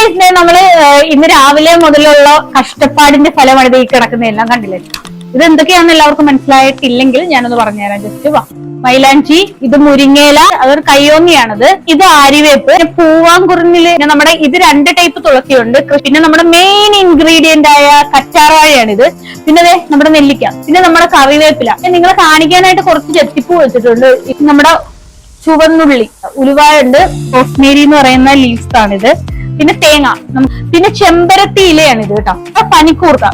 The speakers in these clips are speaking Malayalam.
ഗൈസ് നമ്മൾ ഇന്ന് രാവിലെ മുതലുള്ള കഷ്ടപ്പാടിന്റെ ഫലമാണ് ഈ കിടക്കുന്നതെല്ലാം കണ്ടില്ലേ? ഇത് എന്തൊക്കെയാണെന്ന് എല്ലാവർക്കും മനസ്സിലായിട്ടില്ലെങ്കിൽ ഞാനൊന്ന് പറഞ്ഞുതരാം. ജസ്റ്റ് വാ. മൈലാഞ്ചി ഇത് മുരിങ്ങേല അതൊരു കയ്യോങ്ങിയാണത് ഇത് ആരിവേപ്പ് പിന്നെ പൂവാങ്കുറുന്നിൽ പിന്നെ നമ്മുടെ ഇത് രണ്ട് ടൈപ്പ് തുളസിയുണ്ട്. പിന്നെ നമ്മുടെ മെയിൻ ഇൻഗ്രീഡിയന്റ് ആയ കച്ചാർവാഴയാണ് ഇത് പിന്നെ ദേ നമ്മുടെ നെല്ലിക്ക പിന്നെ നമ്മുടെ കറിവേപ്പില. നിങ്ങളെ കാണിക്കാനായിട്ട് കുറച്ച് ചെത്തിപ്പൂ വെച്ചിട്ടുണ്ട്. നമ്മുടെ ചുവന്നുള്ളി ഉലുവായുണ്ട്. റോസ്മേരി എന്ന് പറയുന്ന ലീവ്സ് ആണിത്. പിന്നെ തേങ്ങ. പിന്നെ ചെമ്പരത്തി ഇലയാണ് ഇത് കേട്ടോ. പനിക്കൂർക്ക.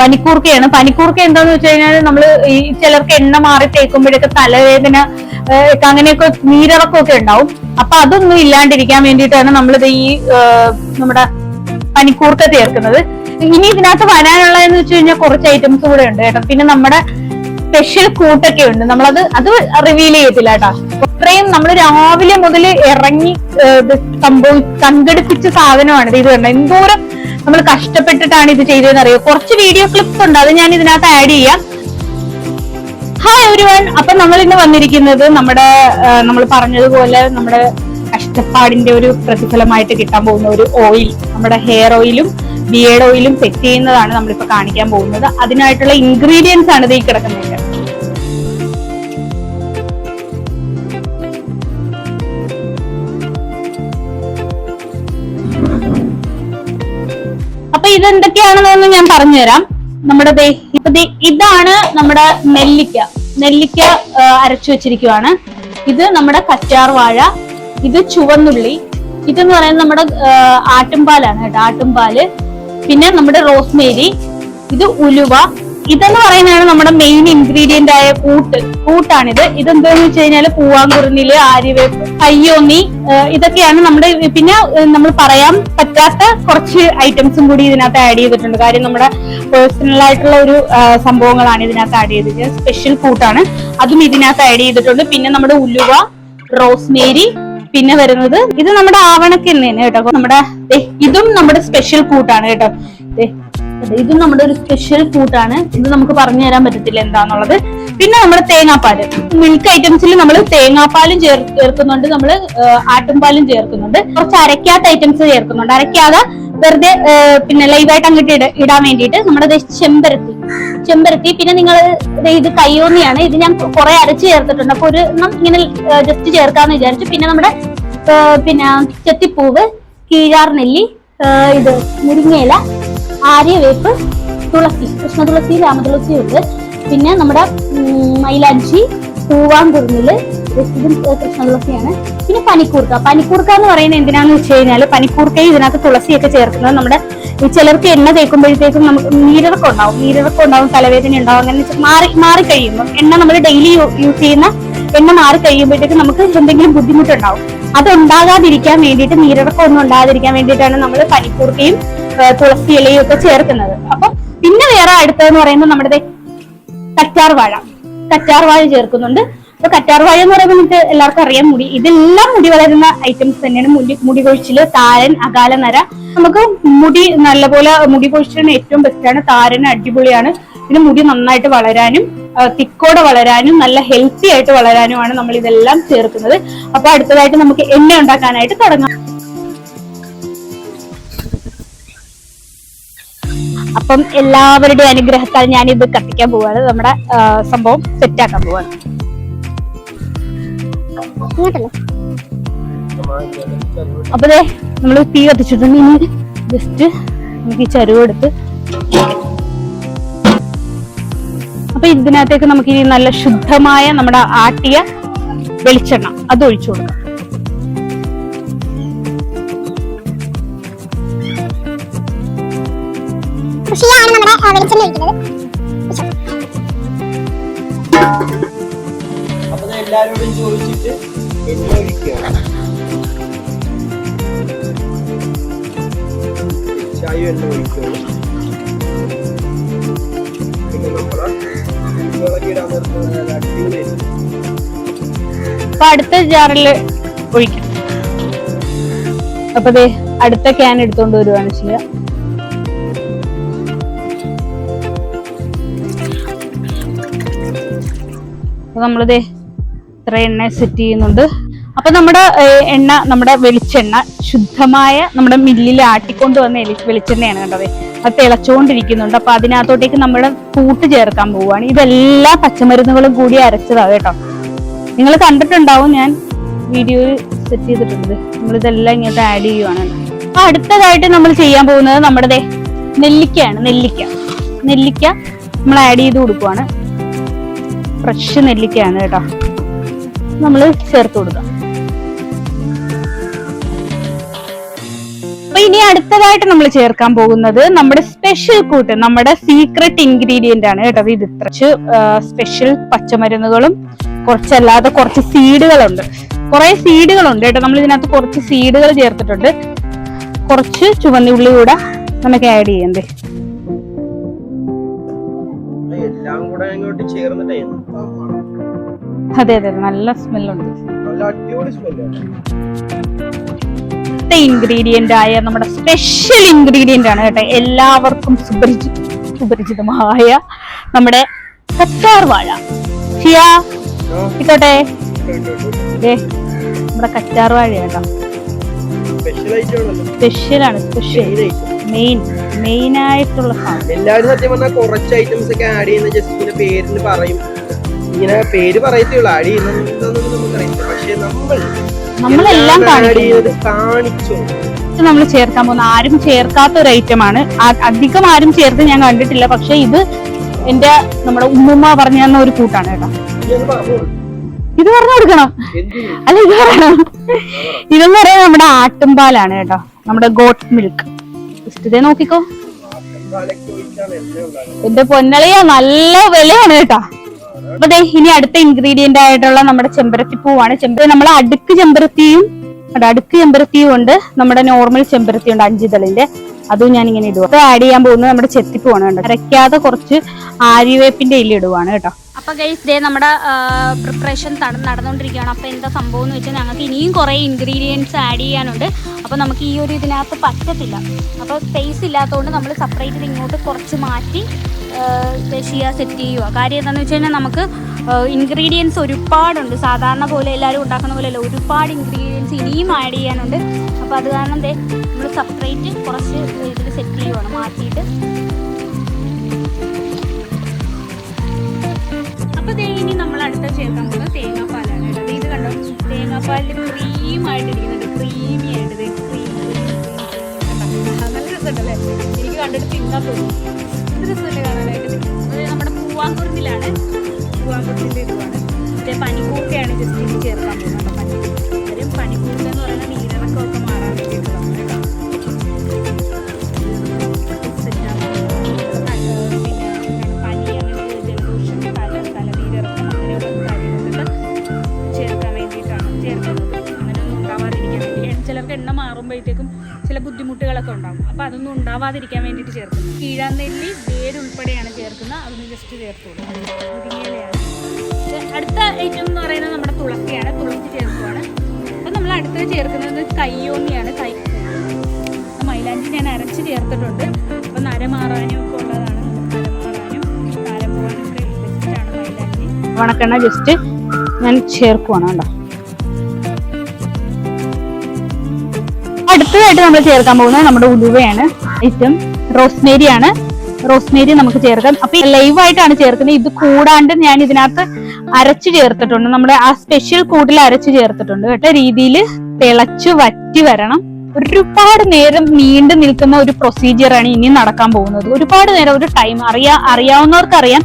പനിക്കൂർക്കയാണ്. പനിക്കൂർക്ക എന്താന്ന് വെച്ച് കഴിഞ്ഞാൽ നമ്മൾ ഈ ചിലർക്ക് എണ്ണ മാറി തേക്കുമ്പോഴൊക്കെ തലവേദന അങ്ങനെയൊക്കെ നീരിറക്കമൊക്കെ ഉണ്ടാവും. അപ്പൊ അതൊന്നും ഇല്ലാണ്ടിരിക്കാൻ വേണ്ടിയിട്ടാണ് നമ്മളിത് ഈ നമ്മുടെ പനിക്കൂർക്ക ചേർക്കുന്നത്. ഇനി ഇതിനകത്ത് വരാനുള്ള എന്ന് വെച്ച് കഴിഞ്ഞാൽ കുറച്ച് ഐറ്റംസ് കൂടെ ഉണ്ട് കേട്ടോ. പിന്നെ നമ്മുടെ സ്പെഷ്യൽ കൂട്ടൊക്കെ ഉണ്ട്. നമ്മളത് അത് റിവീൽ ചെയ്യത്തില്ല കേട്ടോ. അത്രയും നമ്മൾ രാവിലെ മുതൽ ഇറങ്ങി സംഭവം സംഘടിപ്പിച്ച സാധനമാണ് ഇത് പറഞ്ഞത്. എന്തോരം നമ്മൾ കഷ്ടപ്പെട്ടിട്ടാണ് ഇത് ചെയ്തതെന്ന് അറിയോ? കുറച്ച് വീഡിയോ ക്ലിപ്സ് ഉണ്ട്. അത് ഞാൻ ഇതിനകത്ത് ആഡ് ചെയ്യാം. ഹായ് വൺ അപ്പൊ നമ്മൾ ഇന്ന് വന്നിരിക്കുന്നത് നമ്മുടെ നമ്മൾ പറഞ്ഞതുപോലെ നമ്മുടെ കഷ്ടപ്പാടിന്റെ ഒരു പ്രതിഫലമായിട്ട് കിട്ടാൻ പോകുന്ന ഒരു ഓയിൽ നമ്മുടെ ഹെയർ ഓയിലും ബിയേഡ് ഓയിലും സെറ്റ് ചെയ്യുന്നതാണ് നമ്മളിപ്പോ കാണിക്കാൻ പോകുന്നത്. അതിനായിട്ടുള്ള ഇൻഗ്രീഡിയൻസ് ആണ് ഇതിൽ കിടക്കുന്നത്. ഇതെന്തൊക്കെയാണെന്നൊന്ന് ഞാൻ പറഞ്ഞുതരാം. നമ്മുടെ ദേ ഇപ്പൊ ഇതാണ് നമ്മുടെ നെല്ലിക്ക. നെല്ലിക്ക അരച്ചു വെച്ചിരിക്കുവാണ്. ഇത് നമ്മുടെ കറ്റാർ വാഴ ഇത് ചുവന്നുള്ളി ഇതെന്ന് പറയുന്നത് നമ്മുടെ ആട്ടുംപാലാണ് കേട്ടോ ആട്ടുംപാൽ. പിന്നെ നമ്മുടെ റോസ്മേരി ഇത് ഉലുവ. ഇതെന്ന് പറയുന്നതാണ് നമ്മുടെ മെയിൻ ഇൻഗ്രീഡിയന്റ് ആയ കൂട്ട്. കൂട്ടാണിത്. ഇതെന്താന്ന് വെച്ച് കഴിഞ്ഞാൽ പൂവാങ്കുറിനിൽ ആര്യവേപ്പ് അയ്യോന്നി നീ ഇതൊക്കെയാണ് നമ്മുടെ പിന്നെ നമ്മൾ പറയാൻ പറ്റാത്ത കുറച്ച് ഐറ്റംസും കൂടി ഇതിനകത്ത് ആഡ് ചെയ്തിട്ടുണ്ട്. കാര്യം നമ്മുടെ പേഴ്സണൽ ആയിട്ടുള്ള ഒരു സംഭവങ്ങളാണ് ഇതിനകത്ത് ആഡ് ചെയ്തിരിക്കുന്നത് സ്പെഷ്യൽ കൂട്ടാണ് അതും ഇതിനകത്ത് ആഡ് ചെയ്തിട്ടുണ്ട്. പിന്നെ നമ്മുടെ ഉലുവ റോസ്മേരി പിന്നെ വരുന്നത് ഇത് നമ്മുടെ ആവണക്കെണ്ണയാണ് കേട്ടോ. അപ്പൊ നമ്മുടെ ഇതും നമ്മുടെ സ്പെഷ്യൽ കൂട്ടാണ് കേട്ടോ. ഇതും നമ്മുടെ ഒരു സ്പെഷ്യൽ കൂട്ടാണ് ഇത് നമുക്ക് പറഞ്ഞു തരാൻ പറ്റത്തില്ല എന്താന്നുള്ളത്. പിന്നെ നമ്മൾ തേങ്ങാപ്പാൽ മിൽക്ക് ഐറ്റംസിൽ നമ്മൾ തേങ്ങാപ്പാലും ചേർ ചേർക്കുന്നുണ്ട്. നമ്മൾ ആട്ടുംപാലും ചേർക്കുന്നുണ്ട്. കുറച്ച് അരയ്ക്കാത്ത ഐറ്റംസ് ചേർക്കുന്നുണ്ട്. അരയ്ക്കാതെ വെറുതെ പിന്നെ ലൈവായിട്ട് അങ്ങോട്ട് ഇട ഇടാൻ വേണ്ടിയിട്ട് നമ്മുടെ ചെമ്പരത്തി. ചെമ്പരത്തി പിന്നെ നിങ്ങൾ ഇത് കയ്യോന്നിയാണ്. ഇത് ഞാൻ കുറെ അരച്ച് ചേർത്തിട്ടുണ്ട്. അപ്പൊ ഒരു ഇങ്ങനെ ജസ്റ്റ് ചേർക്കാന്ന് വിചാരിച്ചു. പിന്നെ നമ്മുടെ പിന്നെ ചെത്തിപ്പൂവ് കീഴാർ നെല്ലി ഇത് മുരിങ്ങയില ആര്യവേപ്പ് തുളസി കൃഷ്ണ തുളസി രാമതുളസി ഉണ്ട് പിന്നെ നമ്മുടെ മൈലാഞ്ചി പൂവാങ്കുറുന്നിൽ ഇതും കൃഷ്ണതുളസിയാണ് പിന്നെ പനിക്കൂർക്ക. പനിക്കൂർക്ക എന്ന് പറയുന്നത് എന്തിനാന്ന് വെച്ച് കഴിഞ്ഞാൽ പനിക്കൂർക്കയും ഇതിനകത്ത് തുളസിയൊക്കെ ചേർക്കുന്നത് നമ്മുടെ ഈ ചിലർക്ക് എണ്ണ തേക്കുമ്പോഴത്തേക്കും നമുക്ക് നീരിറക്കം ഉണ്ടാവും. നീരിറക്കം ഉണ്ടാവും തലവേദന ഉണ്ടാവും അങ്ങനെ മാറി മാറി കഴിയുമ്പോൾ എണ്ണ നമ്മൾ ഡെയിലി യൂസ് ചെയ്യുന്ന എണ്ണ മാറി കഴിയുമ്പോഴത്തേക്കും നമുക്ക് എന്തെങ്കിലും ബുദ്ധിമുട്ടുണ്ടാവും. അത് ഉണ്ടാകാതിരിക്കാൻ വേണ്ടിയിട്ട് നീരിറക്കം ഒന്നും ഉണ്ടാകാതിരിക്കാൻ വേണ്ടിയിട്ടാണ് നമ്മൾ പനിക്കൂർക്കയും തുളസി ഇലയും ഒക്കെ ചേർക്കുന്നത്. അപ്പൊ പിന്നെ വേറെ അടുത്തതെന്ന് പറയുന്നത് നമ്മുടെ കറ്റാർ വാഴ കറ്റാർ വാഴ ചേർക്കുന്നുണ്ട്. അപ്പൊ കറ്റാർ വാഴ എന്ന് പറയുമ്പോൾ നമുക്ക് എല്ലാവർക്കും അറിയാം. മുടി ഇതെല്ലാം മുടി വളരുന്ന ഐറ്റംസ് തന്നെയാണ്. മുടി മുടി കൊഴിച്ചിൽ താരൻ അകാല നര. നമുക്ക് മുടി നല്ലപോലെ മുടി കൊഴിച്ചിലിന് ഏറ്റവും ബെസ്റ്റാണ് താരൻ അടിപൊളിയാണ്. പിന്നെ മുടി നന്നായിട്ട് വളരാനും തിക്കോടെ വളരാനും നല്ല ഹെൽത്തി ആയിട്ട് വളരാനുമാണ് നമ്മൾ ഇതെല്ലാം ചേർക്കുന്നത്. അപ്പൊ അടുത്തതായിട്ട് നമുക്ക് എണ്ണ ഉണ്ടാക്കാനായിട്ട് തുടങ്ങാം. അപ്പം എല്ലാവരുടെയും അനുഗ്രഹത്താൽ ഞാൻ ഇത് കത്തിക്കാൻ പോവാണ്. നമ്മുടെ സംഭവം സെറ്റ് ആക്കാൻ പോവാണ് അപ്പൊ നമ്മൾ തീ കത്തിച്ചിട്ടുണ്ട്. ഇനി ജസ്റ്റ് നമുക്ക് ഈ ചരുവ് എടുത്ത് അപ്പൊ ഇതിനകത്തേക്ക് നമുക്ക് ഇനി നല്ല ശുദ്ധമായ നമ്മുടെ ആട്ടിയ വെളിച്ചെണ്ണ അത് ഒഴിച്ചു കൊടുക്കാം. കൃഷിയാണ് നമ്മുടെ വെളിച്ചെണ്ണ ഒഴിക്കുന്നത്. അപ്പൊ ഞാൻ എല്ലാരോടും ചോദിച്ചിട്ട് എണ്ണ ഒഴിക്കുകയാണ് ചായ എണ്ണ ഒഴിക്കുകയാണ് പിന്നെ നമ്മൾ വിളക്കിടാൻ നിർത്തുന്നത് നല്ല അടിപൊളിയായിരിക്കും അപ്പൊ അടുത്ത ജാറിൽ ഒഴിക്കും. അപ്പൊ ദേ അടുത്ത ക്യാൻ എടുത്തോണ്ട് വരുവാണ് ചെയ്യുക നമ്മളിതേ ഇത്ര എണ്ണ സെറ്റ് ചെയ്യുന്നുണ്ട്. അപ്പൊ നമ്മുടെ എണ്ണ നമ്മുടെ വെളിച്ചെണ്ണ ശുദ്ധമായ നമ്മുടെ മില്ലിൽ ആട്ടിക്കൊണ്ട് വന്ന വെളിച്ചെണ്ണയാണ് കണ്ടത്. അത് തിളച്ചുകൊണ്ടിരിക്കുന്നുണ്ട്. അപ്പൊ അതിനകത്തോട്ടേക്ക് നമ്മൾ കൂട്ട് ചേർക്കാൻ പോവുകയാണ്. ഇതെല്ലാ പച്ചമരുന്നുകളും കൂടി അരച്ചതാണ് കേട്ടോ. നിങ്ങൾ കണ്ടിട്ടുണ്ടാവും ഞാൻ വീഡിയോ സെറ്റ് ചെയ്തിട്ടുണ്ട്. നമ്മളിതെല്ലാം ഇങ്ങോട്ട് ആഡ് ചെയ്യുവാണ്. അപ്പൊ അടുത്തതായിട്ട് നമ്മൾ ചെയ്യാൻ പോകുന്നത് നമ്മുടെ നെല്ലിക്കയാണ്. നെല്ലിക്ക. നെല്ലിക്ക നമ്മൾ ആഡ് ചെയ്ത് കൊടുക്കുവാണ്. ഫ്രഷ് നെല്ലിക്കയാണ് കേട്ടോ. നമ്മൾ ചേർത്ത് കൊടുക്കാം. അപ്പൊ ഇനി അടുത്തതായിട്ട് നമ്മൾ ചേർക്കാൻ പോകുന്നത് നമ്മുടെ സ്പെഷ്യൽ കൂട്ട് നമ്മുടെ സീക്രട്ട് ഇൻഗ്രീഡിയന്റ് ആണ് കേട്ടോ. ഇത് കുറച്ച് സ്പെഷ്യൽ പച്ചമരുന്നുകളും കുറച്ചല്ലാതെ കുറച്ച് സീഡുകളുണ്ട് കുറെ സീഡുകളുണ്ട് കേട്ടോ. നമ്മൾ ഇതിനകത്ത് കുറച്ച് സീഡുകൾ ചേർത്തിട്ടുണ്ട്. കുറച്ച് ചുവന്നുള്ളി കൂടെ നമുക്ക് ആഡ് ചെയ്യണ്ടേ? അങ്ങോട്ട് ചേർന്നിട്ടേ അതെ അതെ നല്ല സ്മെല്ലുണ്ട്. നല്ല അടിപൊളി സ്മെല്ലാണ് അടുത്ത ഇൻഗ്രീഡിയന്റ് ആയ നമ്മുടെ സ്പെഷ്യൽ ഇൻഗ്രീഡിയന്റ് ആണ് കേട്ടോ. എല്ലാവർക്കും സുപരിചി സുപരിചിതമായ നമ്മുടെ കറ്റാർ വാഴ. ഷിയാ ഇക്കോട്ടെ നമ്മുടെ കറ്റാർ വാഴ കേട്ടോ. ആണ് സ്പെഷ്യൽ മെയിൻ മെയിൻ ആയിട്ടുള്ള എല്ലാവരും സത്യം പറഞ്ഞാൽ കുറച്ച് ഐറ്റംസ് ഒക്കെ ആഡ് ചെയ്യുന്ന ജസ്റ്റ് ഇങ്ങനെ പേരിന് പറയും. ഇങ്ങനെ പേര് പറയത്തുള്ളൂ ആഡ് ചെയ്യുന്നതെന്നൊന്നും നമുക്കറിയില്ല പക്ഷെ നമ്മൾ നമ്മളെല്ലാം കാണിച്ചു. നമ്മൾ ചേർക്കാൻ പോകുന്ന ആരും ചേർക്കാത്ത ഒരു ഐറ്റം ആണ് അധികം ആരും ചേർത്ത് ഞാൻ കണ്ടിട്ടില്ല. പക്ഷെ ഇത് എന്റെ നമ്മുടെ ഉമ്മുമ്മ പറഞ്ഞു തന്ന ഒരു കൂട്ടാണ് കേട്ടോ. ഇത് പറഞ്ഞു കൊടുക്കണം. അല്ല ഇത് പറയണം. ഇതെന്ന് പറയാൻ നമ്മുടെ ആട്ടുംപാലാണ് കേട്ടോ. നമ്മുടെ ഗോട്ട് മിൽക്ക് ഇതേ നോക്കിക്കോ. എന്റെ പൊന്നളിയ നല്ല വിലയാണ് കേട്ടാ. അപ്പൊ ഇനി അടുത്ത ഇൻഗ്രീഡിയന്റ് ആയിട്ടുള്ള നമ്മുടെ ചെമ്പരത്തി പൂവാണ്. ചെമ്പര നമ്മളെ അടുക്ക് ചെമ്പരത്തിയും അടുക്ക് ചെമ്പരത്തിയും ഉണ്ട്. നമ്മുടെ നോർമൽ ചെമ്പരത്തി ഉണ്ട് അഞ്ചിതളിന്റെ അതും ഞാൻ ഇങ്ങനെ ഇടുക ആഡ് ചെയ്യാൻ പോകുന്നത് നമ്മുടെ ചെത്തിപ്പൂവാണ് കേട്ടോ. അരയ്ക്കാതെ കുറച്ച് ആര്യവേപ്പിന്റെ ഇല ഇടുവാണ് കേട്ടോ. അപ്പൊ ഗൈസ് ഡേ നമ്മുടെ പ്രിപ്പറേഷൻ നടന്നുകൊണ്ടിരിക്കുകയാണ്. അപ്പൊ എന്താ സംഭവം എന്ന് വെച്ചാൽ ഞങ്ങൾക്ക് ഇനിയും കുറേ ഇൻഗ്രീഡിയൻസ് ആഡ് ചെയ്യാനുണ്ട്. അപ്പൊ നമുക്ക് ഈ ഒരു ഇതിനകത്ത് പറ്റത്തില്ല. അപ്പൊ സ്പേസ് ഇല്ലാത്തതുകൊണ്ട് നമ്മൾ സെപ്പറേറ്റ് ഇങ്ങോട്ട് കുറച്ച് മാറ്റി ചെയ്യുക സെറ്റ് ചെയ്യുക കാര്യം എന്താണെന്ന് വെച്ച് കഴിഞ്ഞാൽ നമുക്ക് ഇൻഗ്രീഡിയൻസ് ഒരുപാടുണ്ട്. സാധാരണ പോലെ എല്ലാവരും ഉണ്ടാക്കുന്ന പോലെ അല്ല ഒരുപാട് ഇൻഗ്രീഡിയൻസ് ഇനിയും ആഡ് ചെയ്യാനുണ്ട്. അപ്പോൾ അത് കാരണം ദേ നമ്മൾ സെപ്പറേറ്റ് കുറച്ച് ഇതിൽ സെറ്റ് ചെയ്യുവാണ് മാറ്റിയിട്ട്. അപ്പോൾ ദേ ഇനി നമ്മൾ അടുത്ത ചേർക്കാൻ പോകുന്നത് തേങ്ങാപ്പാലാണ് കേട്ടോ. ദേ ഇത് കണ്ടോ? തേങ്ങാപ്പാലിൽ ക്രീം ആയിട്ടിരിക്കുന്നുണ്ട്. ക്രീമി ആയിട്ട്. കണ്ടോ? നല്ല രസമുണ്ടല്ലേ എനിക്ക് കണ്ടിട്ട് തിന്നാൻ തോന്നി. ഇത് രസമല്ലേ കാണാനായിട്ട്? അത് നമ്മുടെ പൂവാങ്കുറുന്നിലാണ് പൂവാങ്കുറുന്നിന്റെ ഇതുമാണ്. ഇതേ പനിക്കൂക്കയാണ് ജസ്റ്റ് ഇനി ചേർക്കാൻ പോകുന്നത്. ഉണ്ടാവാതിരിക്കാൻ വേണ്ടി ചിലർക്ക് എണ്ണ ചില ബുദ്ധിമുട്ടുകളൊക്കെ ഉണ്ടാകും. അപ്പോൾ അതൊന്നും ഉണ്ടാവാതിരിക്കാൻ വേണ്ടിയിട്ട് ചേർക്കുന്നു. കീഴാന്നെല്ലി വേരുൾപ്പെടെയാണ് ചേർക്കുന്നത്. അതൊന്ന് ജസ്റ്റ് ചേർത്തോളൂ. അടുത്ത ഐറ്റം ചേർക്കുന്നത് കയ്യോന്നിയാണ് കൈ മൈലാഞ്ചി ഞാൻ അരച്ച് ചേർത്തിട്ടുണ്ട്. അപ്പം നര മാറാനും ഒക്കെ ഉള്ളതാണ്. നര മാറാനും കാലം ഒക്കെ ബെസ്റ്റാണ് മൈലാഞ്ചി ജസ്റ്റ് ഞാൻ ചേർക്കുവാണ് കേട്ടോ. അടുത്തതായിട്ട് നമ്മൾ ചേർക്കാൻ പോകുന്നത് നമ്മുടെ ഉലുവയാണ്. ഐറ്റം റോസ്മേരി ആണ് റോസ്മേരി നമുക്ക് ചേർക്കാം. അപ്പൊ ലൈവ് ആയിട്ടാണ് ചേർക്കുന്നത്. ഇത് കൂടാണ്ട് ഞാൻ ഇതിനകത്ത് അരച്ച് ചേർത്തിട്ടുണ്ട്. നമ്മുടെ ആ സ്പെഷ്യൽ കൂട്ടിൽ അരച്ച് ചേർത്തിട്ടുണ്ട് കേട്ടോ. രീതിയിൽ തിളച്ച് വറ്റി വരണം. ഒരുപാട് നേരം നീണ്ടു നിൽക്കുന്ന ഒരു പ്രൊസീജിയർ ആണ് ഇനി നടക്കാൻ പോകുന്നത്. ഒരുപാട് നേരം ഒരു ടൈം അറിയാ അറിയാവുന്നവർക്ക് അറിയാം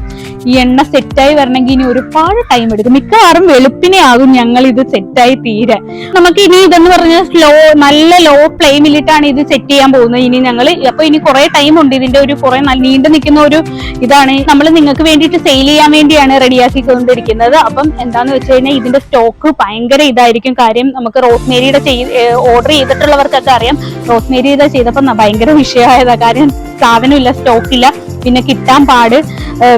ഈ എണ്ണ സെറ്റായി വരണമെങ്കിൽ ഇനി ഒരുപാട് ടൈം എടുക്കും. മിക്കവാറും വെളുപ്പിനെ ആകും ഞങ്ങൾ ഇത് സെറ്റായി തീരെ നമുക്ക് ഇനി ഇതെന്ന് പറഞ്ഞാൽ സ്ലോ നല്ല ലോ ഫ്ലെയിമിലിട്ടാണ് ഇത് സെറ്റ് ചെയ്യാൻ പോകുന്നത്. ഇനി ഞങ്ങൾ അപ്പൊ ഇനി കുറെ ടൈം ഉണ്ട് ഇതിന്റെ ഒരു കുറെ നീണ്ടു നിൽക്കുന്ന ഒരു ഇതാണ്. നമ്മൾ നിങ്ങൾക്ക് വേണ്ടിയിട്ട് സെയിൽ ചെയ്യാൻ വേണ്ടിയാണ് റെഡിയാക്കിക്കൊണ്ടിരിക്കുന്നത് അപ്പം എന്താന്ന് വെച്ച് കഴിഞ്ഞാൽ ഇതിന്റെ സ്റ്റോക്ക് ഭയങ്കര ഇതായിരിക്കും. കാര്യം നമുക്ക് റോസ്മേരിയുടെ ഓർഡർ ചെയ്തിട്ടുള്ളവർക്കൊക്കെ അറിയാം. റോസ്മേരി ഇത് ചെയ്തപ്പോൾ ന- ഭയങ്കര വിഷയമായതാ. കാര്യം സാധനമില്ല സ്റ്റോക്കില്ല. പിന്നെ കിട്ടാൻ പാട്.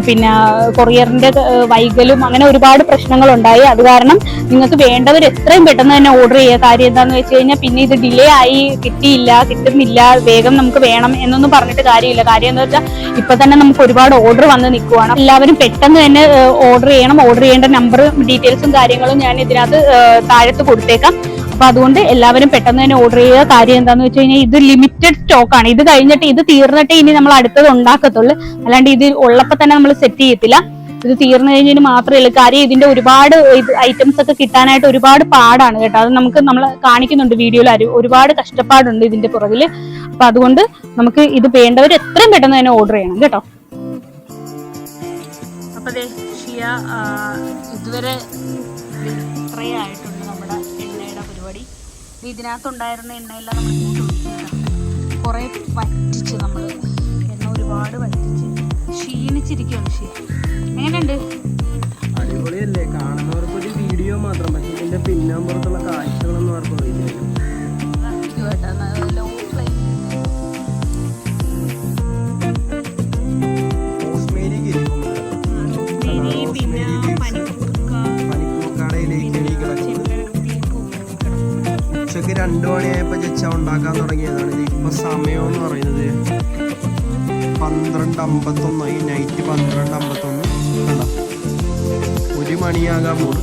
പിന്നെ കൊറിയറിന്റെ വൈകലും അങ്ങനെ ഒരുപാട് പ്രശ്നങ്ങൾ ഉണ്ടായി അത് കാരണം നിങ്ങൾക്ക് വേണ്ടവർ എത്രയും പെട്ടെന്ന് തന്നെ ഓർഡർ ചെയ്യുക. കാര്യം എന്താന്ന് വെച്ച് കഴിഞ്ഞാൽ പിന്നെ ഇത് ഡിലേ ആയി കിട്ടിയില്ല കിട്ടുന്നില്ല. വേഗം നമുക്ക് വേണം എന്നൊന്നും പറഞ്ഞിട്ട് കാര്യമില്ല. കാര്യം എന്ന് വെച്ചാൽ ഇപ്പൊ തന്നെ നമുക്ക് ഒരുപാട് ഓർഡർ വന്ന് നിൽക്കുവാണ്. എല്ലാവരും പെട്ടെന്ന് തന്നെ ഓർഡർ ചെയ്യണം. ഓർഡർ ചെയ്യേണ്ട നമ്പർ ഡീറ്റെയിൽസും കാര്യങ്ങളും ഞാൻ ഇതിനകത്ത് താഴത്ത് കൊടുത്തേക്കാം. അപ്പൊ അതുകൊണ്ട് എല്ലാവരും പെട്ടെന്ന് തന്നെ ഓർഡർ ചെയ്യുക കാര്യം എന്താന്ന് വെച്ച് കഴിഞ്ഞാൽ ഇത് ലിമിറ്റഡ് സ്റ്റോക്ക് ആണ്. ഇത് കഴിഞ്ഞിട്ട് ഇത് തീർന്നിട്ട് ഇനി നമ്മൾ അടുത്തത് ഉണ്ടാക്കത്തുള്ളൂ. അല്ലാണ്ട് ഇത് ഉള്ളപ്പോ തന്നെ നമ്മൾ സെറ്റ് ചെയ്യത്തില്ല. ഇത് തീർന്നു കഴിഞ്ഞതിന് മാത്രമേ ഉള്ളൂ. കാര്യം ഇതിന്റെ ഒരുപാട് ഐറ്റംസ് ഒക്കെ കിട്ടാനായിട്ട് ഒരുപാട് പാടാണ് കേട്ടോ. അത് നമുക്ക് നമ്മൾ കാണിക്കുന്നുണ്ട് വീഡിയോയിൽ ഒരുപാട് കഷ്ടപ്പാടുണ്ട് ഇതിന്റെ പുറകിൽ. അപ്പൊ അതുകൊണ്ട് നമുക്ക് ഇത് വേണ്ടവർ എത്രയും പെട്ടെന്ന് തന്നെ ഓർഡർ ചെയ്യണം കേട്ടോ. അപ്പൊ ഷിയ ഇതുവരെ ഇത്രയേ ഇതിനകത്തുണ്ടായിരുന്ന എണ്ണയെല്ലാം നമ്മൾ കൂട്ടി കുറെ വറ്റിച്ച് നമ്മൾ എണ്ണ ഒരുപാട് വറ്റിച്ച് ക്ഷീണിച്ചിരിക്കുകയാണ് ശരി. എങ്ങനെയുണ്ട്? അടിപൊളിയല്ലേ. കാണുന്നവർക്ക് ഒരു വീഡിയോ മാത്രം പക്ഷേ ഇതിന്റെ പിന്നാമ്പുറത്തുള്ള കാഴ്ചകളൊന്നും ആർക്കും അറിയില്ല. ഉച്ചയ്ക്ക് രണ്ടു മണിയായപ്പോ ചെച്ച ഉണ്ടാക്കാൻ തുടങ്ങിയതാണ്. ഇപ്പൊ സമയം എന്ന് പറയുന്നത്. പന്ത്രണ്ട് അമ്പത്തൊന്ന്. ഈ നൈറ്റ് പന്ത്രണ്ട് അമ്പത്തൊന്ന്. ഒരു മണിയാകാൻ പോണ്.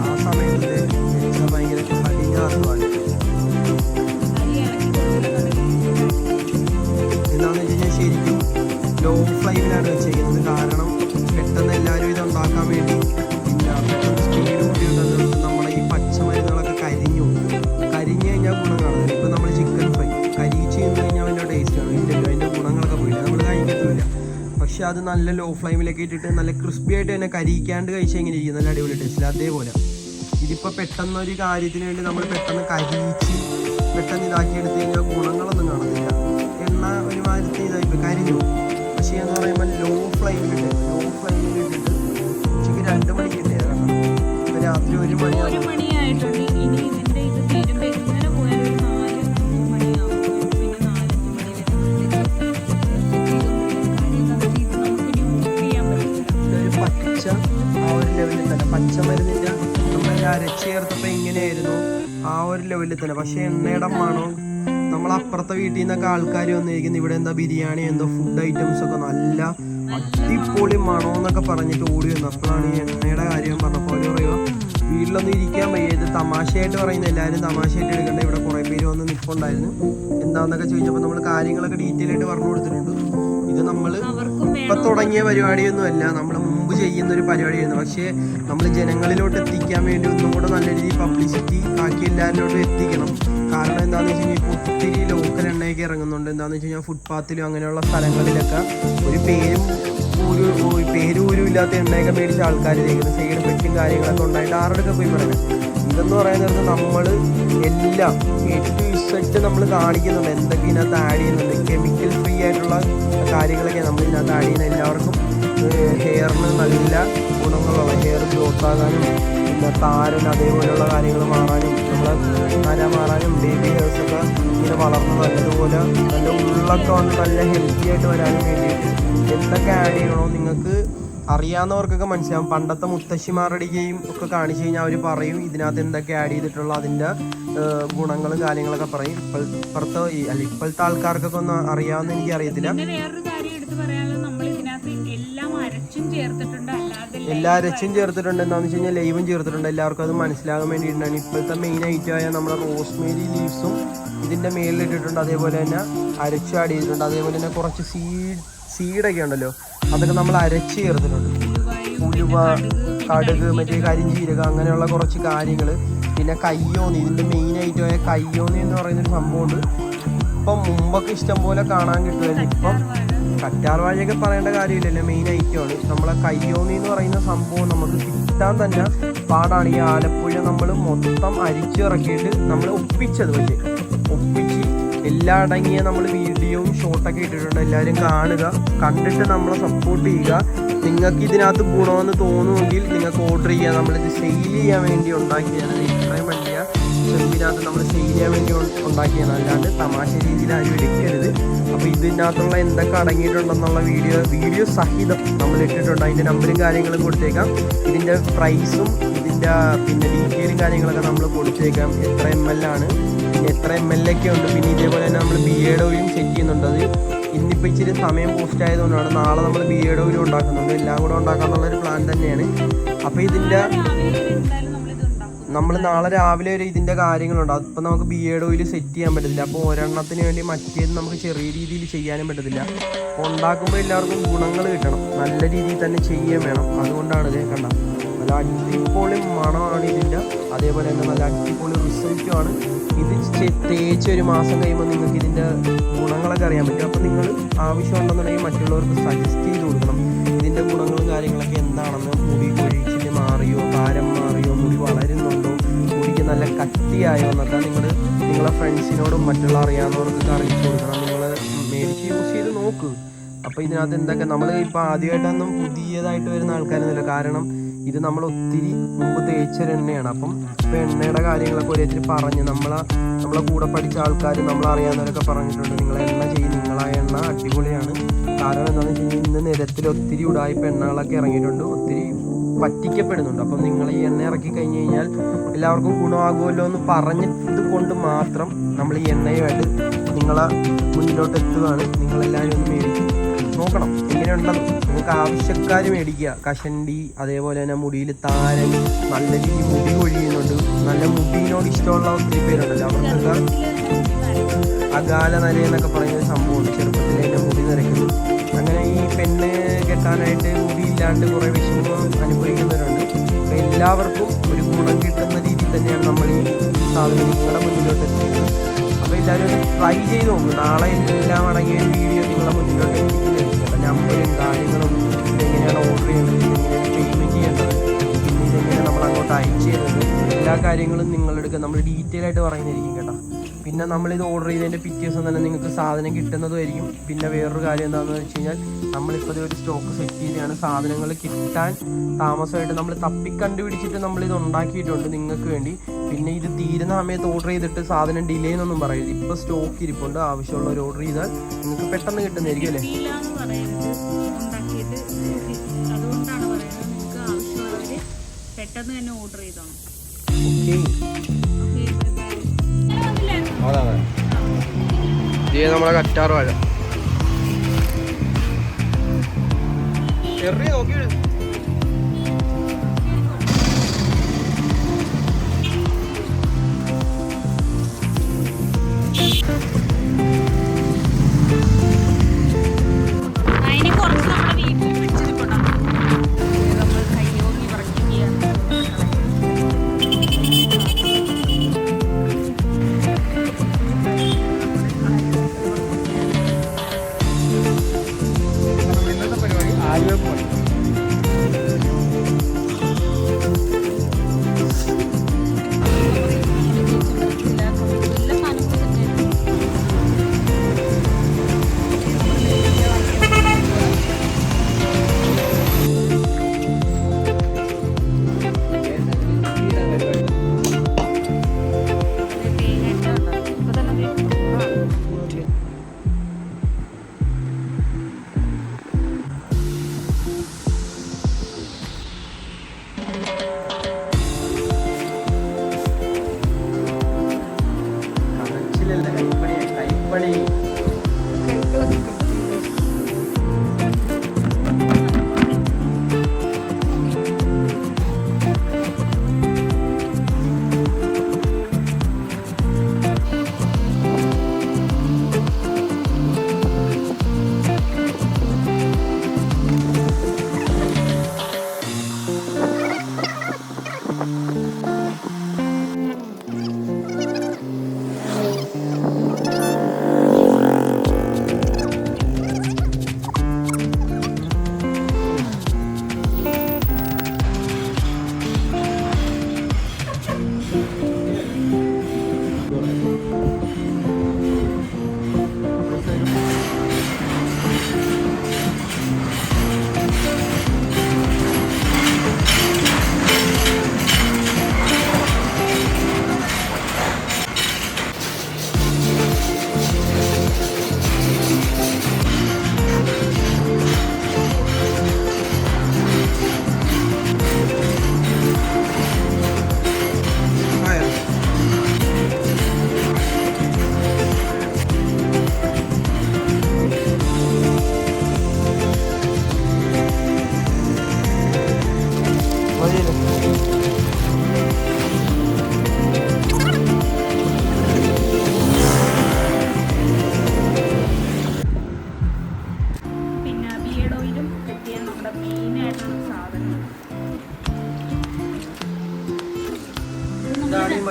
ആ സമയത്ത് ഭയങ്കര കഠിനാധ്വാനം എന്താണെന്ന് വെച്ച് കഴിഞ്ഞാൽ ശരിക്കും ലോ ഫ്ലൈമിലാണ് വെച്ചേക്കുന്നത് കാരണം അത് നല്ല ലോ ഫ്ലെയിമിലൊക്കെ ഇട്ടിട്ട് നല്ല ക്രിസ്പി ആയിട്ട് തന്നെ കരിയിക്കാണ്ട് കഴിച്ചാൽ ഇങ്ങനെ ഇരിക്കും. നല്ല അടിപൊളി ടേസ്റ്റിൽ അതേപോലെ. ഇതിപ്പോൾ പെട്ടെന്ന് ഒരു കാര്യത്തിന് വേണ്ടി നമ്മൾ പെട്ടെന്ന് കരിയിച്ച് പെട്ടെന്ന് ഇതാക്കി എടുത്തു കഴിഞ്ഞാൽ ഗുണങ്ങളൊന്നും കാണുന്നില്ല എണ്ണ ഒരുമാതിരി ഇതായിപ്പോൾ കരിഞ്ഞു പക്ഷേ എന്ന് പറയുമ്പോൾ ലോ ഫ്ലെയിമിലിട്ട് ലോ ഫ്ലെയിമിലിട്ടിട്ട് ഉച്ചയ്ക്ക് രണ്ട് മണിക്ക് ഇട്ടേക്കണം ഇപ്പം രാത്രി ഒരു ഒരു മണിയാകും മണിയായിട്ടുണ്ട്. ലെവലിൽ തന്നെ പക്ഷേ എണ്ണയുടെ നമ്മൾ അപ്പുറത്തെ വീട്ടിൽ നിന്നൊക്കെ ആൾക്കാർ വന്നിരിക്കുന്നു. ഇവിടെ എന്താ ബിരിയാണി എന്തോ ഫുഡ് ഐറ്റംസ് ഒക്കെ നല്ല അടിപൊളി മണോ എന്നൊക്കെ പറഞ്ഞിട്ട് ഓടി വന്നു. അപ്പോഴാണ് ഈ എണ്ണയുടെ കാര്യം പറഞ്ഞപ്പോൾ അവർ പറയുക വീട്ടിലൊന്നും ഇരിക്കാൻ വയ്യ. ഇത് തമാശയായിട്ട് പറയുന്നത് എല്ലാവരും തമാശയായിട്ട് എടുക്കേണ്ട. ഇവിടെ കുറേ പേര് വന്ന് നിൽപ്പുണ്ടായിരുന്നു എന്താണെന്നൊക്കെ ചോദിച്ചപ്പോൾ നമ്മൾ കാര്യങ്ങളൊക്കെ ഡീറ്റെയിൽ ആയിട്ട് പറഞ്ഞു കൊടുത്തിട്ടുണ്ട്. ഇത് നമ്മൾ ഇപ്പം തുടങ്ങിയ പരിപാടിയൊന്നുമല്ല. നമ്മൾ ചെയ്യുന്ന ഒരു പരിപാടിയായിരുന്നു. പക്ഷേ നമ്മൾ ജനങ്ങളിലോട്ട് എത്തിക്കാൻ വേണ്ടി ഒന്നും കൂടെ നല്ല രീതിയിൽ പബ്ലിസിറ്റി ആക്കി എല്ലാവരിലോട്ടും എത്തിക്കണം. കാരണം എന്താണെന്ന് വെച്ച് കഴിഞ്ഞാൽ ഇപ്പോൾ ഒത്തിരി ലോക്കൽ എണ്ണയൊക്കെ ഇറങ്ങുന്നുണ്ട്. എന്താണെന്ന് വെച്ച് കഴിഞ്ഞാൽ ഫുട്പാത്തിലും അങ്ങനെയുള്ള സ്ഥലങ്ങളിലൊക്കെ ഒരു പേരും ഒരു പേരും ഊരും ഇല്ലാത്ത എണ്ണയൊക്കെ മേടിച്ച ആൾക്കാരിലേക്ക് സൈഡ് പെറ്റും കാര്യങ്ങളൊക്കെ ഉണ്ടായിട്ട് ആരോടൊക്കെ പോയി പറയുന്നത് ഇതെന്ന് പറയുന്നത് നമ്മൾ എല്ലാം ഏറ്റവും ഇഷ്ടമായിട്ട് നമ്മൾ കാണിക്കുന്നുണ്ട്. എന്തൊക്കെ ഇതിനകത്ത് ആഡ് ചെയ്യുന്നുണ്ട്. കെമിക്കൽ ഫ്രീ ആയിട്ടുള്ള കാര്യങ്ങളൊക്കെ നമ്മൾ ഇതിനകത്ത് ആഡ് ചെയ്യുന്ന എല്ലാവർക്കും ഹെയറിന് നല്ല ഗുണങ്ങളുള്ള ഹെയർ ഗ്രോത്ത് ആകാനും പിന്നെ താരൻ അതേപോലെയുള്ള കാര്യങ്ങൾ മാറാനും നമ്മളെ നര മാറാനും ബേബി ഹെയർസൊക്കെ ഇങ്ങനെ വളർന്ന് നല്ലതുപോലെ നല്ല ഉള്ളൊക്കെ വന്ന് നല്ല ഹെൽത്തി ആയിട്ട് വരാനും വേണ്ടിയിട്ട് എന്തൊക്കെ ആഡ് ചെയ്യണോ നിങ്ങൾക്ക് അറിയാവുന്നവർക്കൊക്കെ മനസ്സിലാവും. പണ്ടത്തെ മുത്തശ്ശിമാരുടെ ഗെയിം ഒക്കെ കാണിച്ചു കഴിഞ്ഞാൽ അവർ പറയും ഇതിനകത്ത് എന്തൊക്കെ ആഡ് ചെയ്തിട്ടുള്ള അതിന്റെ ഗുണങ്ങളും കാര്യങ്ങളൊക്കെ പറയും. ഇപ്പോഴത്തെ അല്ല ഇപ്പോഴത്തെ ആൾക്കാർക്കൊക്കെ ഒന്നും അറിയാവുന്ന എനിക്ക് ചേർത്തിട്ടുണ്ട്. എല്ലാ രക്ഷയും ചേർത്തിട്ടുണ്ട് എന്താണെന്ന് വെച്ച് കഴിഞ്ഞാൽ ലൈവും ചേർത്തിട്ടുണ്ട്. എല്ലാവർക്കും അത് മനസ്സിലാകാൻ വേണ്ടിയിട്ടാണ്. ഇപ്പോഴത്തെ മെയിൻ ഐറ്റമായ നമ്മുടെ റോസ്മേരി ലീവ്സും ഇതിന്റെ മേലിലിട്ടിട്ടുണ്ട് അതേപോലെ തന്നെ അരച്ച് ആഡ് ചെയ്തിട്ടുണ്ട്. അതേപോലെ തന്നെ കുറച്ച് സീഡ് സീഡൊക്കെ ഉണ്ടല്ലോ. അതൊക്കെ നമ്മൾ അരച്ച് ചേർത്തിട്ടുണ്ട്. ഉലുവ കടുക് മറ്റേ കരിഞ്ചീരകം അങ്ങനെയുള്ള കുറച്ച് കാര്യങ്ങൾ. പിന്നെ കയ്യോന്നി ഇതിന്റെ മെയിൻ ഐറ്റമായ കയ്യോന്നി എന്ന് പറയുന്നൊരു സംഭവമുണ്ട്. ഇപ്പം മുമ്പൊക്കെ ഇഷ്ടം പോലെ കാണാൻ കിട്ടുമായിരുന്നു. ഇപ്പം കറ്റാർ വാഴയൊക്കെ പറയേണ്ട കാര്യമില്ലല്ലോ മെയിൻ ഐറ്റമാണ് നമ്മളെ കയ്യോന്നി എന്ന് പറയുന്ന സംഭവം നമുക്ക് കിട്ടാൻ തന്നെ പാടാണ്. ഈ ആലപ്പുഴ നമ്മൾ മൊത്തം അരിച്ചിറക്കിയിട്ട് നമ്മൾ ഒപ്പിച്ചത് പക്ഷേ ഒപ്പിച്ച് എല്ലാം അടങ്ങിയ നമ്മൾ വീഡിയോയും ഷോട്ടൊക്കെ ഇട്ടിട്ടുണ്ട്. എല്ലാവരും കാണുക കണ്ടിട്ട് നമ്മളെ സപ്പോർട്ട് ചെയ്യുക. നിങ്ങൾക്ക് ഇതിനകത്ത് ഗുണമെന്ന് തോന്നുമെങ്കിൽ നിങ്ങൾക്ക് ഓർഡർ ചെയ്യുക നമ്മളിത് സെയിൽ ചെയ്യാൻ വേണ്ടി ഉണ്ടാക്കിയാണ് ഇത് ഇത്രയും ചെമ്പിനകത്ത് നമ്മൾ സെയിൽ ചെയ്യാൻ വേണ്ടി ഉണ്ടാക്കിയാണ് അല്ലാണ്ട് തമാശ രീതിയിൽ ആരും എടുക്കരുത്. അപ്പോൾ ഇതിനകത്തുള്ള എന്തൊക്കെ അടങ്ങിയിട്ടുണ്ടെന്നുള്ള വീഡിയോ വീഡിയോ സഹിതം നമ്മൾ ഇട്ടിട്ടുണ്ട്. അതിന്റെ നമ്പറും കാര്യങ്ങളും കൊടുത്തേക്കാം. ഇതിന്റെ പ്രൈസും ഇതിന്റെ പിന്നെ ഡീറ്റെയിലും കാര്യങ്ങളൊക്കെ നമ്മൾ കൊടുത്തേക്കാം. എത്ര എം എൽ ആണ്. എത്ര എം എൽ ഒക്കെ ഉണ്ട്. പിന്നെ ഇതേപോലെ തന്നെ നമ്മൾ ബി എഡ് ചെക്ക് ചെയ്യുന്നുണ്ട്. അത് ഇന്നിപ്പോൾ ഇച്ചിരി സമയം പോസ്റ്റ് ആയതുകൊണ്ടാണ് നാളെ നമ്മൾ ബി എഡ് ഓയിലും ഉണ്ടാക്കുന്നുണ്ട്. എല്ലാം കൂടെ ഉണ്ടാക്കാമെന്നുള്ളൊരു പ്ലാൻ തന്നെയാണ്. അപ്പോൾ ഇതിന്റെ നമ്മൾ നാളെ രാവിലെ ഒരു ഇതിന്റെ കാര്യങ്ങളുണ്ട്. അതിപ്പോൾ നമുക്ക് ബി എഡ് ഓയിൽ സെറ്റ് ചെയ്യാൻ പറ്റത്തില്ല. അപ്പോൾ ഒരെണ്ണത്തിന് വേണ്ടി മറ്റേത് നമുക്ക് ചെറിയ രീതിയിൽ ചെയ്യാനും പറ്റത്തില്ല. അപ്പോൾ ഉണ്ടാക്കുമ്പോൾ എല്ലാവർക്കും ഗുണങ്ങൾ കിട്ടണം. നല്ല രീതിയിൽ തന്നെ ചെയ്യുകയും വേണം. അതുകൊണ്ടാണ് ഇതേ കണ്ട. നല്ല അടിപൊളി മണമാണ് ഇതിന്റെ അതേപോലെ തന്നെ നല്ല അടിപൊളി റിസൾട്ടുമാണ് ഇത് തേച്ച് ഒരു മാസം കഴിയുമ്പോൾ നിങ്ങൾക്ക് ഇതിന്റെ ഗുണങ്ങളൊക്കെ അറിയാൻ പറ്റും. അപ്പോൾ നിങ്ങൾ ആവശ്യമുണ്ടെന്നുണ്ടെങ്കിൽ മറ്റുള്ളവർക്ക് സജസ്റ്റ് ചെയ്ത് കൊടുക്കണം. ഇതിന്റെ ഗുണങ്ങളും കാര്യങ്ങളൊക്കെ എന്താണെന്ന് കട്ടിയായോ വന്നിട്ട് നിങ്ങൾ നിങ്ങളെ ഫ്രണ്ട്സിനോടും മറ്റുള്ള അറിയാവുന്നവർക്കൊക്കെ അറിയിച്ചു കൊടുക്കണം. നിങ്ങൾ മേടിച്ച് യൂസ് ചെയ്ത് നോക്ക്. അപ്പോൾ ഇതിനകത്ത് എന്തൊക്കെ നമ്മൾ ഇപ്പോൾ ആദ്യമായിട്ടൊന്നും പുതിയതായിട്ട് വരുന്ന ആൾക്കാരൊന്നുമില്ല. കാരണം ഇത് നമ്മൾ ഒത്തിരി മുമ്പ് തേച്ചൊരു എണ്ണയാണ്. അപ്പം ഇപ്പോൾ എണ്ണയുടെ കാര്യങ്ങളൊക്കെ ഒരേത്തിരി പറഞ്ഞ് നമ്മളെ നമ്മളെ കൂടെ പഠിച്ച ആൾക്കാർ നമ്മളറിയാവുന്നവരൊക്കെ പറഞ്ഞിട്ടുണ്ട്. നിങ്ങൾ എണ്ണ ചെയ്യും. നിങ്ങളാ എണ്ണ അടിപൊളിയാണ്. കാരണം എന്താണെന്ന് വെച്ച് കഴിഞ്ഞാൽ ഇന്ന് നിരത്തിൽ ഒത്തിരി ഉടായ്പ എണ്ണകളൊക്കെ ഇറങ്ങിയിട്ടുണ്ട്. ഒത്തിരി പറ്റിക്കപ്പെടുന്നുണ്ട്. അപ്പം നിങ്ങൾ ഈ എണ്ണ ഇറക്കി കഴിഞ്ഞ് കഴിഞ്ഞാൽ എല്ലാവർക്കും ഗുണമാകുമല്ലോ എന്ന് പറഞ്ഞത് കൊണ്ട് മാത്രം നമ്മൾ ഈ എണ്ണയുമായിട്ട് നിങ്ങളെ മുന്നിലോട്ട് എത്തുകയാണ് നിങ്ങളെല്ലാവരും ഒന്ന് മേടിക്കും നോക്കണം. എങ്ങനെയുണ്ടെന്ന് നിങ്ങൾക്ക് ആവശ്യക്കാർ മേടിക്കുക. കഷണ്ടി അതേപോലെ തന്നെ മുടിയിൽ താരൻ നല്ല രീതിയിൽ മുടി കൊഴിയുന്നുണ്ട്. നല്ല മുടിയിനോട് ഇഷ്ടമുള്ള ഒത്തിരി പേരുണ്ടല്ലോ. അവർക്കൊക്കെ അകാല നര എന്നൊക്കെ പറയുന്ന സംഭവം ചെറുപ്പത്തിൽ എന്റെ മുടി നിറയ്ക്കുന്നു. അങ്ങനെ ഈ പെണ്ണ് കെട്ടാനായിട്ട് മുടിയില്ലാണ്ട് കുറേ വിഷമം അനുഭവിക്കുന്നവരുണ്ട്. അപ്പോൾ എല്ലാവർക്കും ഒരു ഗുണം കിട്ടുന്ന രീതിയിൽ തന്നെയാണ് നമ്മൾ ഈ സാധനം നിങ്ങളുടെ മുന്നിലോട്ട് എത്തിക്കുന്നത്. അപ്പോൾ എല്ലാവരും ട്രൈ ചെയ്ത് നോക്കും. നാളെ എല്ലാം അടങ്ങിയ ഒരു വീഡിയോ നിങ്ങളുടെ മുന്നിലോട്ട് എത്തിക്കുന്നത് നമ്പറും കാര്യങ്ങളും എങ്ങനെയാണ് ഓർഡർ ചെയ്യേണ്ടത് എങ്ങനെയാണ് പേയ്മെന്റ് ചെയ്യേണ്ടത്. ഇതെങ്ങനെ നമ്മൾ അങ്ങോട്ട് അയച്ചു തരുന്നത് എല്ലാ കാര്യങ്ങളും നിങ്ങളെടുക്കുക നമ്മൾ ഡീറ്റെയിൽ ആയിട്ട് പറയുന്നതായിരിക്കും കേട്ടോ. പിന്നെ നമ്മളിത് ഓർഡർ ചെയ്തതിന്റെ പിറ്റേ ദിവസം തന്നെ നിങ്ങൾക്ക് സാധനം കിട്ടുന്നതുമായിരിക്കും പിന്നെ വേറൊരു കാര്യം എന്താണെന്ന് വെച്ച് കഴിഞ്ഞാൽ നമ്മളിപ്പോൾ ഒരു സ്റ്റോക്ക് സെറ്റ് ചെയ്തതാണ്. സാധനങ്ങൾ കിട്ടാൻ താമസമായിട്ട് നമ്മൾ തപ്പി കണ്ടുപിടിച്ചിട്ട് നമ്മളിത് ഉണ്ടാക്കിയിട്ടുണ്ട് നിങ്ങൾക്ക് വേണ്ടി. പിന്നെ ഇത് തീരുന്ന സമയത്ത് ഓർഡർ ചെയ്തിട്ട് സാധനം ഡിലേ എന്നൊന്നും പറയരുത്. ഇപ്പോൾ സ്റ്റോക്ക് ഇരിപ്പുണ്ട്. ആവശ്യമുള്ളവർ ഓർഡർ ചെയ്താൽ നിങ്ങൾക്ക് പെട്ടെന്ന് കിട്ടുന്നതായിരിക്കും അല്ലേ? പെട്ടെന്ന് തന്നെ ഓർഡർ ചെയ്തോണം. നമ്മളെ കറ്റാർ വാഴ. നോക്കി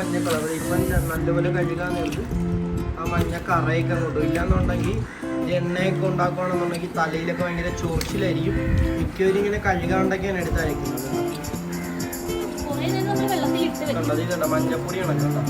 നല്ലപോലെ കഴുകാൻ നേരത്ത് ആ മഞ്ഞ കറയൊക്കെ കൊണ്ടു ഇല്ലാന്നുണ്ടെങ്കിൽ ഇത് എണ്ണയൊക്കെ ഉണ്ടാക്കുകയാണെന്നുണ്ടെങ്കിൽ തലയിലൊക്കെ ഭയങ്കര ചൊറിച്ചിലായിരിക്കും. മിക്കവരും ഇങ്ങനെ കഴുകാണ്ടൊക്കെയാണ് എടുത്തയക്കുന്നത് വെള്ളത്തിൽ കണ്ടത് ഇതുണ്ട് മഞ്ഞപ്പൊടിയാണ് കേട്ടോ